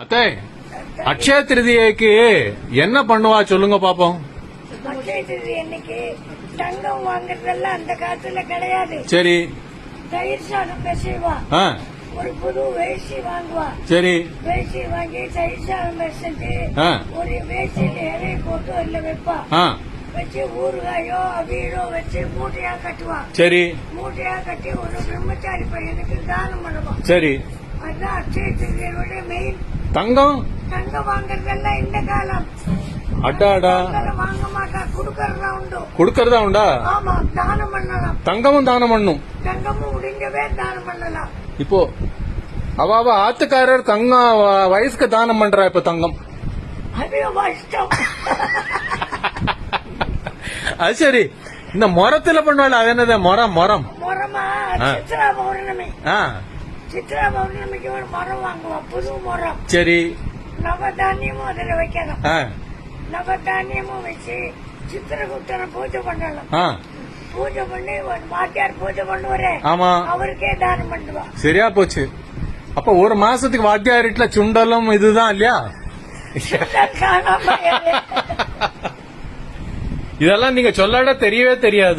அத்தை அக்ஷய திருதியைக்கு என்ன பண்ணுவா சொல்லுங்க பாப்போம். அக்ஷய திருதி அன்னைக்கு தங்கம் வாங்குறதெல்லாம் அந்த காலத்துல கிடையாது. சரி. தயிர் சாதம் பேசுவா. ஒரு புது வேஷ்டி வாங்குவா. சரி. வேஷ்டி வாங்கி தயிர் சாதம் ஆ. ஒரு வேஷ்டியில இலைய போட்டு அதுல வைப்பா. வச்சு ஊறுகாயோ அவியலோ வச்சு மூட்டையா கட்டுவா. சரி. மூட்டையா கட்டி ஒரு பிரம்மச்சாரி பையனுக்கு தானம் பண்ணுவான் சரி. தங்கம்? தங்கம் வாங்குறதெல்லாம் இந்த காலம் அடாடா தங்கம் வாங்க மாட்டா குடுக்கறதா உண்டு? கொடுக்கறதா உண்டா ஆமா தானம் பண்ணலாம் தங்கமும் தானம் பண்ணும். தங்கமும் முடிஞ்சவே தானம் பண்ணலாம் இப்போ அவ அவ ஆத்துக்காரர் தங்கம் வயசுக்கு தானம் பண்றா இப்ப தங்கம். அது சரி. இந்த மொரத்துல பண்ணுவாள் அது என்னது? மொரம் மொரம். மரமா? ஆ. சித்ரா பௌர்ணமிக்கு ஒரு மரம் வாங்குவா புது மரம். சரி. நவதானியமும் அதுல வைக்கணும். நவதானியமும் வச்சு சித்திரகுப்தனை பூஜை பண்ணலாம் ஆ. பூஜை பண்ணி ஒரு வாத்தியார் பூஜை பண்ணுவாரே. ஆமா. அவருக்கே தானம் பண்ணுவா சரியா போச்சு. அப்ப ஒரு மாசத்துக்கு வாத்தியாரிட்ல சுண்டலும் இதுதான் இல்லையா? இதெல்லாம் நீங்க சொல்லாட தெரியவே தெரியாது.